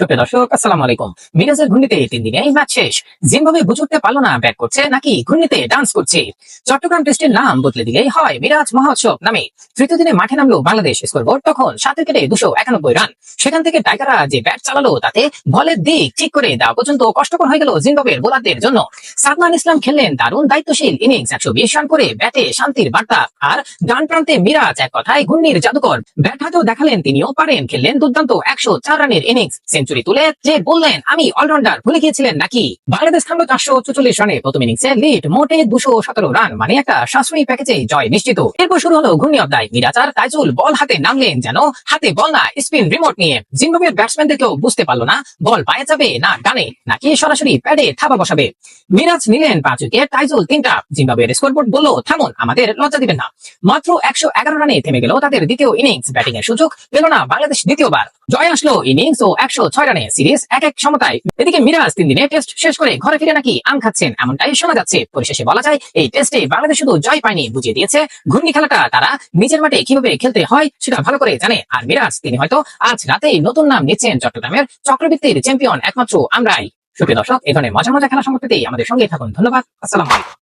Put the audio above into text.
সুপ্রিয় দর্শক, আসসালামু আলাইকুম। মিরাজের তিন দিনে ম্যাচ শেষ। পারল না, ব্যাট করছে, নাকি ডান্স করছে? চট্টগ্রাম টেস্টের নাম বদলে দিলেই হয়, মিরাজ মহোৎসব নামে। তৃতীয় দিনে মাঠে নামলো বাংলাদেশ তখন সাত উইকেটে দুশো একানব্বই রান সেখান থেকে টাইগাররা যে ব্যাট চালালো, তাতে বলের দিক ঠিক করে দেওয়া পর্যন্ত কষ্টকর হয়ে গেল বোলারদের জন্য। সাদমান ইসলাম খেললেন দারুণ দায়িত্বশীল ইনিংস একশো বিশ রান করে ব্যাটে শান্তির বার্তা। আর ডান প্রান্তে মিরাজ এক কথায় ঘূর্ণির জাদুকর। ব্যাট হাতেও দেখালেন তিনিও পারেন, খেললেন দুর্দান্ত একশো চার রানের ইনিংস সেঞ্চুরি তুলে যে বললেন, আমি অলরাউন্ডার ভুলে গিয়েছিলেন নাকি? বাংলাদেশ থামলো চারশো চুচল্লিশ রানে প্রথম ইনিংসে লিড মোটে দুশো সতেরো রান মানে একটা সাশ্রয়ী প্যাকেজে জয় নিশ্চিত। এরপর শুরু হলো ঘূর্ণি অধ্যায় মিরাজ আর তাইজুল বল হাতে নামলেন যেন হাতে বল না স্পিন রিমোট নিয়ে। জিম্বাবুয়ের ব্যাটসম্যান দেখলেও বুঝতে পারল না, বল পায়ে যাবে না ডানে, নাকি সরাসরি প্যাডে থাবা বসাবে। মিরাজ নিলেন পাঁচ উইকেট তাইজুল তিনটা। জিম্বাবুয়ের স্কোরবোর্ড বলল, থামুন, আমাদের লজ্জা দিবেন না। মাত্র একশো এগারো রানে থেমে গেল তাদের দ্বিতীয় ইনিংস ব্যাটিং এর সুযোগ। পেল না বাংলাদেশ দ্বিতীয়বার। জয় আসলো ইনিংস ও একশো ছয় রানে সিরিজ এক এক সমতায়। এদিকে মিরাজ তিন দিনে টেস্ট শেষ করে ঘরে ফিরে নাকি আম খাচ্ছেন, এমনটাই শোনা যাচ্ছে। পরিশেষে বলা যায়, এই টেস্টে বাংলাদেশ শুধু জয় পায়নি, বুঝিয়ে দিয়েছে ঘূর্ণি খেলাটা তারা নিজের মাঠে কীভাবে খেলতে হয় সেটা ভালো করে জানে। আর মিরাজ, তিনি হয়তো আজ রাতেই নতুন নাম নিচ্ছেন চট্টগ্রামের চক্রবৃত্তির চ্যাম্পিয়ন একমাত্র আমরাই। সুপ্রিয় দর্শক এই ধরনের মজা মজা খেলা সম্পর্কে আমাদের সঙ্গে থাকুন। ধন্যবাদ, আসসালাম আলাইকুম।